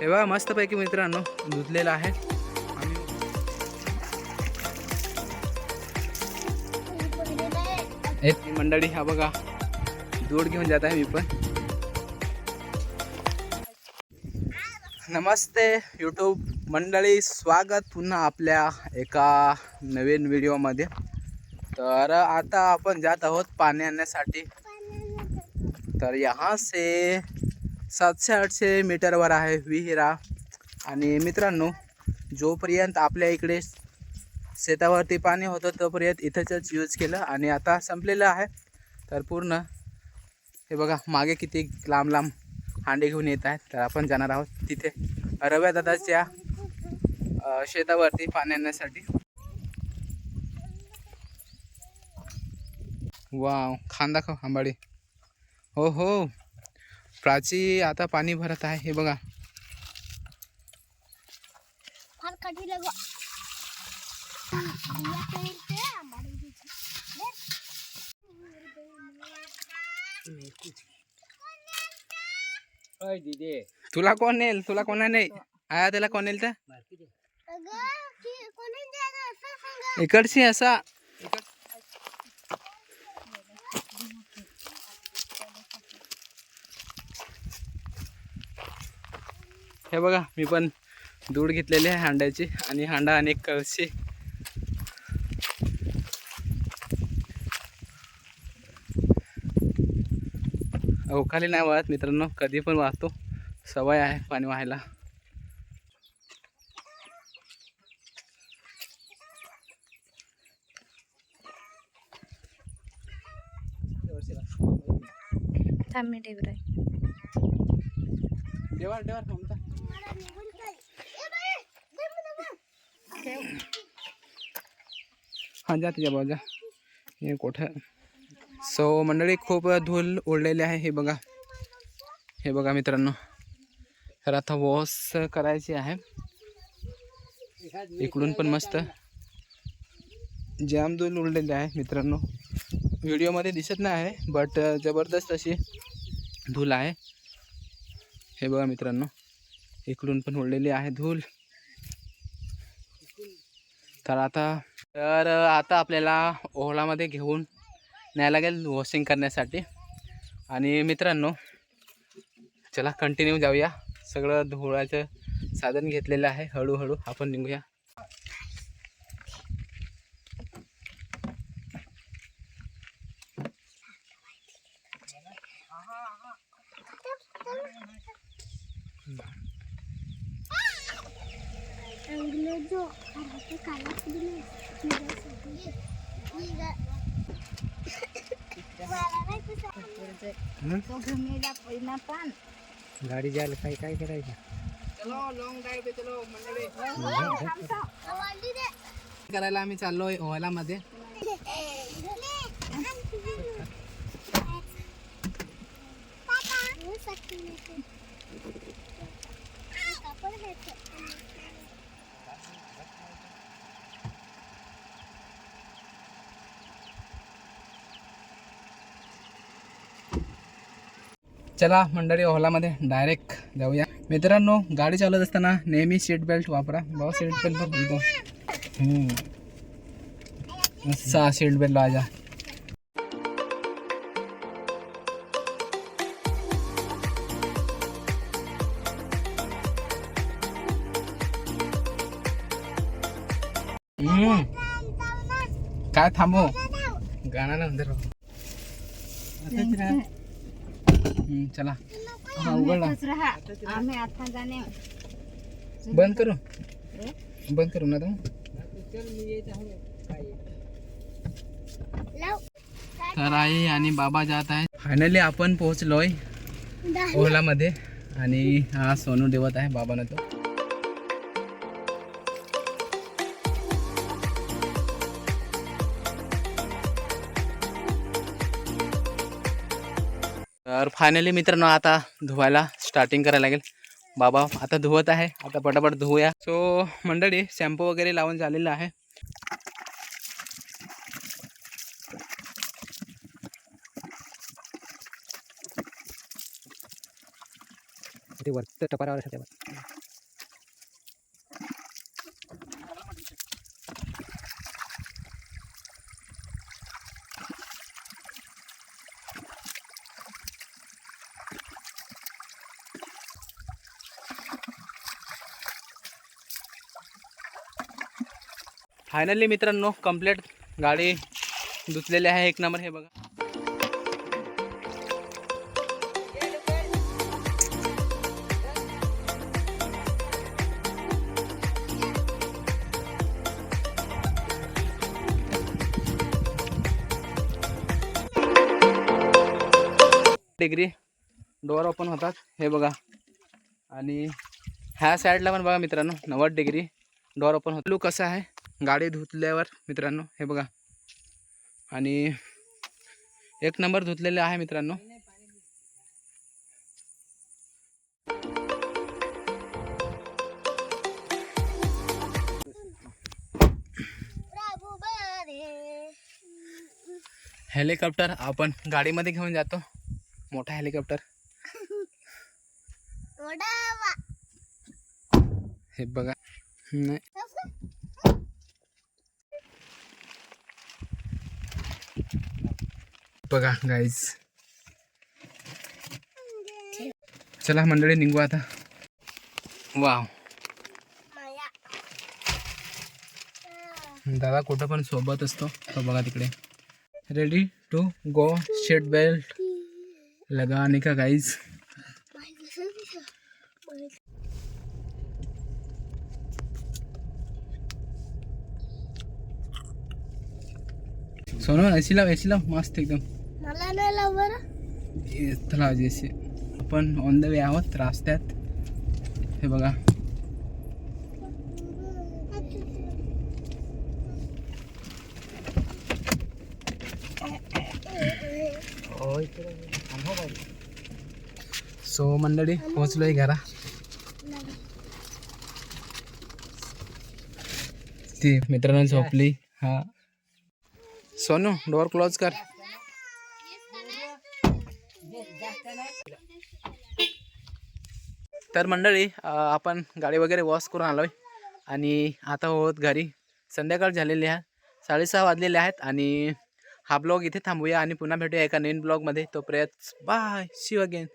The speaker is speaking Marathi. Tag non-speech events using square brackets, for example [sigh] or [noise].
हे बघा मस्तपैकी मित्रांनो धुतलेलं आहे. आणि एक मंडळी हा बघा दूध घेऊन जात आहे मी पण. नमस्ते यूट्यूब मंडळी स्वागत पुन्हा आपल्या एका नवीन व्हिडिओमध्ये. तर आता आपण जात आहोत पाणी आणण्यासाठी. तर यहाँ से सातशे आठशे मीटरवर आहे विहिरा. आणि मित्रांनो जोपर्यंत आपल्या इकडे शेतावरती पाणी होतं तोपर्यंत इथंच यूज केलं आणि आता संपलेलं आहे. तर पूर्ण हे बघा मागे किती लांब लांब हांडे घेऊन येत आहेत. तर आपण जाणार आहोत तिथे. रव्या दादाच्या शेतावरती पाणी आणण्यासाठी. वाव खांदा खाऊ आंबाडी. हो हो. प्राची आता पाणी भरत आहे हे बघा. फार कठीण लगो तुला कोण नेल? तुला कोणा नाही? आया त्याला कोण नेल तर? इकडची असा. हे बघा मी पण दूध घेतलेली आहे हांड्याची आणि हांडा आणि कळशी. अवकाळी नाही वाहत मित्रांनो कधी पण वाहतो. सवय आहे पाणी वाहायला. थांब मी देवार देवार थांबता हां जा तुझ्या बाजू हे कोठं? सो मंडळी खूप धूल उडलेली आहे हे बघा. हे बघा मित्रांनो. तर आता वॉश करायची आहे. इकडून पण मस्त जाम धूल उडलेली आहे मित्रांनो. व्हिडिओमध्ये दिसत नाही आहे बट जबरदस्त अशी धूल आहे. हे बघा मित्रांनो इकडून पण उडलेली आहे धूल. तर आता तर आता आपल्याला ओहळामध्ये घेऊन न्याय लागेल वॉशिंग करण्यासाठी. आणि मित्रांनो चला कंटिन्यू जाऊया. सगळं धुळाचं साधन घेतलेलं आहे. हळूहळू आपण निघूया. गाडी जायला काय काय करायचं? चलो लॉंग ड्राईव्ह पे चलो मंडळी. करायला आम्ही चाललोय ओहलामध्ये [laughs] चला मंडळी ओहलामध्ये डायरेक्ट जाऊया. मित्रांनो गाडी चालवत असताना नेहमी सीट बेल्ट वापरा. बाबा सीट बेल्ट बोलतो. सहा सीट बेल्ट लाजा काय थांबव. गाणं ना हम्म, चला. हा आम्ही आता जाणे. बंद करू. बंद करू ना तुम्ही तर आई आणि बाबा जात आहे फायनली आपण पोहोचलोय ओलामध्ये आणि हा सोनू देवत आहे बाबानं तो. तर फायनली मित्रांनो आता धुवायला स्टार्टिंग करायला लागेल. बाबा आता धुवत आहे. आता पटापट धुवूया. सो मंडळी शॅम्पू वगैरे लावून झालेला आहे. ते वर टपारावर फायनली मित्रांनो कंप्लीट गाडी धुतलेली आहे. एक नंबर हे बघा. डिग्री डोअर ओपन होतात. हे बघा. आणि ह्या साईडला पण बघा मित्रांनो नव्वद डिग्री डोअर ओपन होतो लूक कसं आहे? गाडी धुतल्यावर मित्रांनो हे बघा. आणि एक नंबर धुतलेले आहे मित्रांनो. हेलिकॉप्टर आपण गाडीमध्ये घेऊन जातो. मोठा हेलिकॉप्टर. हे बघा. नाही. बघा गाईज चला मंडळी निघू आता. वाव दादा कुठं पण सोबत असतो तो बघा तिकडे. Ready to go seat belt लगाने का गाईज सोनू ऐसी लाव ऐसी लाव मस्त एकदम. मला नाही लाव बरं. चला जैसे. आपण ऑन द वे आहोत रस्त्यात. हे बघा. सो मंडळी पोहोचलोय घरा. ती मित्रांनो झोपली. हा. सोनू डोअर क्लोज कर. तर मंडळी आपण गाडी वगैरे वॉश करून आलो आहे आणि आता होत घरी. संध्याकाळ झालेली आहे. साडेसहा वाजलेले आहेत आणि हा ब्लॉग इथे थांबूया आणि पुन्हा भेटूया एका नवीन ब्लॉगमध्ये. तोपर्यंत बाय शिव अगेन